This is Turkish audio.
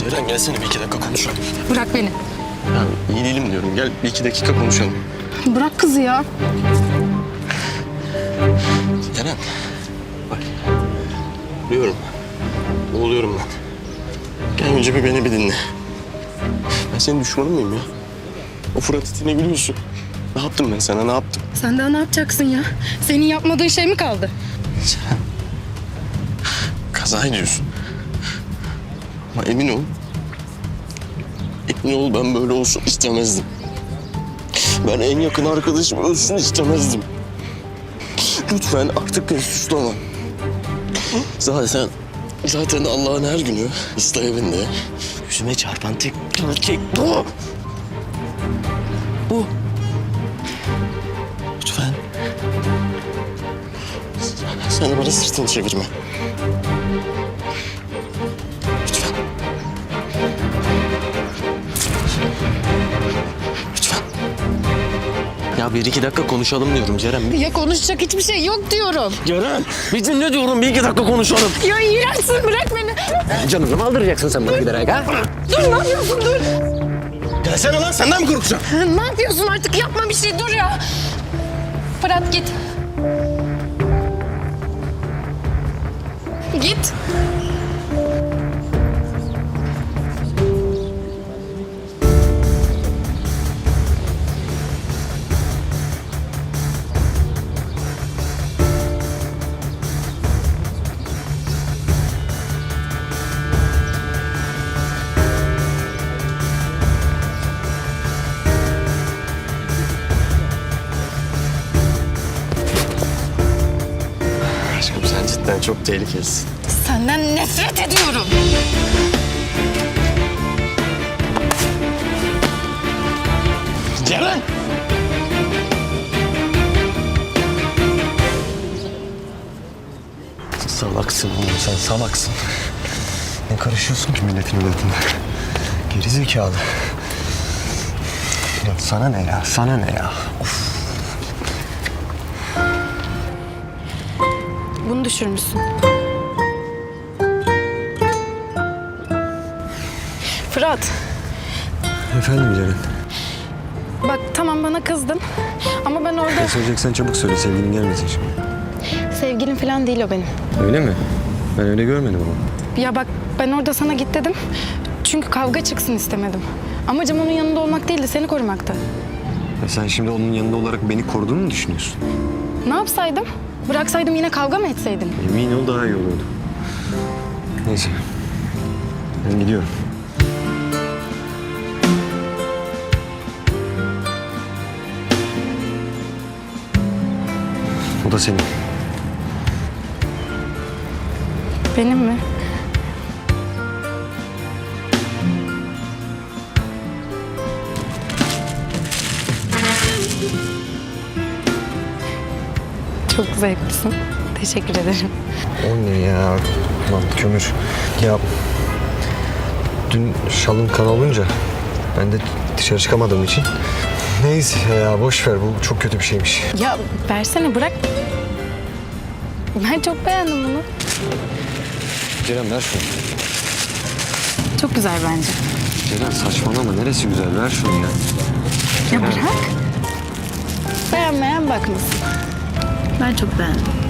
Ceren gelsene bir iki dakika konuşalım. Bırak beni. Ya iyi değilim diyorum. Gel bir iki dakika konuşalım. Bırak kızı ya. Ceren. Bak. Biliyorum. Boğuluyorum ben. Gel önce bir beni bir dinle. Ben senin düşmanın mıyım ya? O Fırat itine gülüyorsun. Ne yaptım ben sana ne yaptım? Sen daha ne yapacaksın ya? Senin yapmadığın şey mi kaldı? Ceren. Kaza ediyorsun. Ama emin ol. Emin ol ben böyle olsun istemezdim. Ben en yakın arkadaşım ölsün istemezdim. Lütfen artık beni suçlama. Zaten, zaten Allah'ın her günü ıslah evinde yüzüme çarpan tek gerçek bu. Bu. Lütfen. Sen bana sırtını çevirme. Ya bir iki dakika konuşalım diyorum Ceren. Ya konuşacak hiçbir şey yok diyorum. Ceren bir dinle diyorum bir iki dakika konuşalım. Ya iğrençsin bırak beni. Canını mı aldıracaksın sen bana giderek ha? Dur ne yapıyorsun dur. Gelsene lan senden mi korkacağım? Ne yapıyorsun artık yapma bir şey dur ya. Fırat git. Git. Aşkım sen cidden çok tehlikelisin. Senden nefret ediyorum. Ceren! Salaksın oğlum sen salaksın. Ne karışıyorsun ki milletin üretine? Geri zekalı. Ya sana ne ya? Sana ne ya? Of. Bunu düşürmüşsün. Fırat, Efendim Ceren. bak tamam bana kızdın. Ama ben orada Ne söyleyeceksen çabuk söyle sevgilin gelmesin şimdi. sevgilim falan değil o benim. Öyle mi? Ben öyle görmedim ama. Ya bak ben orada sana git dedim. Çünkü kavga çıksın istemedim. Amacım onun yanında olmak değildi, seni korumaktı. Ya sen şimdi onun yanında olarak beni koruduğunu mu düşünüyorsun? Ne yapsaydım? Bıraksaydım yine kavga mı etseydin? Emin ol daha iyi olurdu. Neyse. Ben gidiyorum. O da senin. Benim mi? Çok zevklisin. Teşekkür ederim. O ne ya? Lan kömür. Ya dün şalım kan olunca ben de dışarı çıkamadığım için Neyse ya boş ver bu çok kötü bir şeymiş. Ya versene bırak. Ben çok beğendim bunu. Ceren ver şunu. Çok güzel bence. Ceren saçmalama neresi güzel ver şunu ya. Ya bırak. Beğenmeyen bakmasın. Ben çok beğendim.